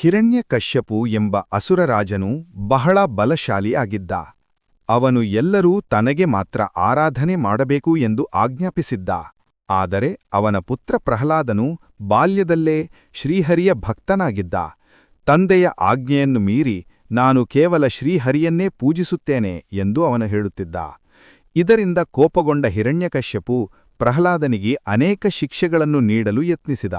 ಹಿರಣ್ಯಕಶ್ಯಪು ಎಂಬ ಅಸುರರಾಜನು ಬಹಳ ಬಲಶಾಲಿಯಾಗಿದ್ದ ಅವನು ಎಲ್ಲರೂ ತನಗೆ ಮಾತ್ರ ಆರಾಧನೆ ಮಾಡಬೇಕು ಎಂದು ಆಜ್ಞಾಪಿಸಿದ್ದ. ಆದರೆ ಅವನ ಪುತ್ರ ಪ್ರಹ್ಲಾದನು ಬಾಲ್ಯದಲ್ಲೇ ಶ್ರೀಹರಿಯ ಭಕ್ತನಾಗಿದ್ದ. ತಂದೆಯ ಆಜ್ಞೆಯನ್ನು ಮೀರಿ ನಾನು ಕೇವಲ ಶ್ರೀಹರಿಯನ್ನೇ ಪೂಜಿಸುತ್ತೇನೆ ಎಂದು ಅವನು ಹೇಳುತ್ತಿದ್ದ. ಇದರಿಂದ ಕೋಪಗೊಂಡ ಹಿರಣ್ಯಕಶ್ಯಪು ಪ್ರಹ್ಲಾದನಿಗೆ ಅನೇಕ ಶಿಕ್ಷೆಗಳನ್ನು ನೀಡಲು ಯತ್ನಿಸಿದ.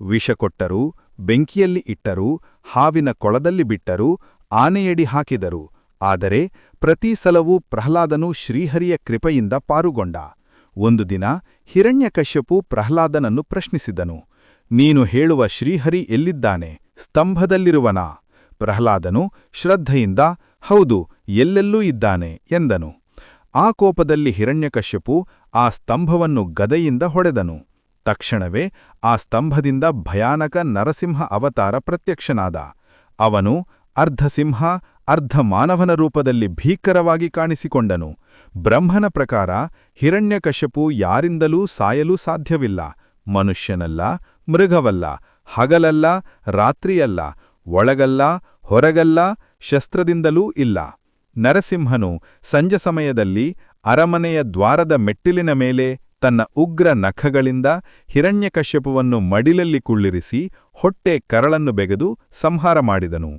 ವಿಷ ಕೊಟ್ಟರೂ ಬೆಂಕಿಯಲ್ಲಿ ಇಟ್ಟರು, ಹಾವಿನ ಕೊಳದಲ್ಲಿ ಬಿಟ್ಟರು ಆನೆಯಡಿ ಹಾಕಿದರು. ಆದರೆ ಪ್ರತಿ ಸಲವೂ ಪ್ರಹ್ಲಾದನು ಶ್ರೀಹರಿಯ ಕೃಪೆಯಿಂದ ಪಾರುಗೊಂಡ. ಒಂದು ದಿನ ಹಿರಣ್ಯಕಶ್ಯಪು ಪ್ರಹ್ಲಾದನನ್ನು ಪ್ರಶ್ನಿಸಿದನು. ನೀನು ಹೇಳುವ ಶ್ರೀಹರಿ ಎಲ್ಲಿದ್ದಾನೆ? ಸ್ತಂಭದಲ್ಲಿರುವನಾ? ಪ್ರಹ್ಲಾದನು ಶ್ರದ್ಧೆಯಿಂದ, ಹೌದು, ಎಲ್ಲೆಲ್ಲೂ ಇದ್ದಾನೆ ಎಂದನು. ಆ ಕೋಪದಲ್ಲಿ ಹಿರಣ್ಯಕಶ್ಯಪು ಆ ಸ್ತಂಭವನ್ನು ಗದೆಯಿಂದ ಹೊಡೆದನು. ತಕ್ಷಣವೇ ಆ ಸ್ತಂಭದಿಂದ ಭಯಾನಕ ನರಸಿಂಹ ಅವತಾರ ಪ್ರತ್ಯಕ್ಷನಾದ. ಅವನು ಅರ್ಧಸಿಂಹ ಅರ್ಧ ಮಾನವನ ರೂಪದಲ್ಲಿ ಭೀಕರವಾಗಿ ಕಾಣಿಸಿಕೊಂಡನು. ಬ್ರಹ್ಮನ ಪ್ರಕಾರ ಹಿರಣ್ಯಕಶ್ಯಪು ಯಾರಿಂದಲೂ ಸಾಯಲು ಸಾಧ್ಯವಿಲ್ಲ. ಮನುಷ್ಯನಲ್ಲ, ಮೃಗವಲ್ಲ, ಹಗಲಲ್ಲ, ರಾತ್ರಿಯಲ್ಲ, ಒಳಗಲ್ಲ, ಹೊರಗಲ್ಲ, ಶಸ್ತ್ರದಿಂದಲೂ ಇಲ್ಲ. ನರಸಿಂಹನು ಸಂಜೆ ಸಮಯದಲ್ಲಿ ಅರಮನೆಯ ದ್ವಾರದ ಮೆಟ್ಟಿಲಿನ ಮೇಲೆ ತನ್ನ ಉಗ್ರ ನಖಗಳಿಂದ ಹಿರಣ್ಯಕಶ್ಯಪವನ್ನು ಮಡಿಲಲ್ಲಿ ಕುಳ್ಳಿರಿಸಿ ಹೊಟ್ಟೆ ಕರಳನ್ನು ಬೆಗೆದು ಸಂಹಾರ ಮಾಡಿದನು.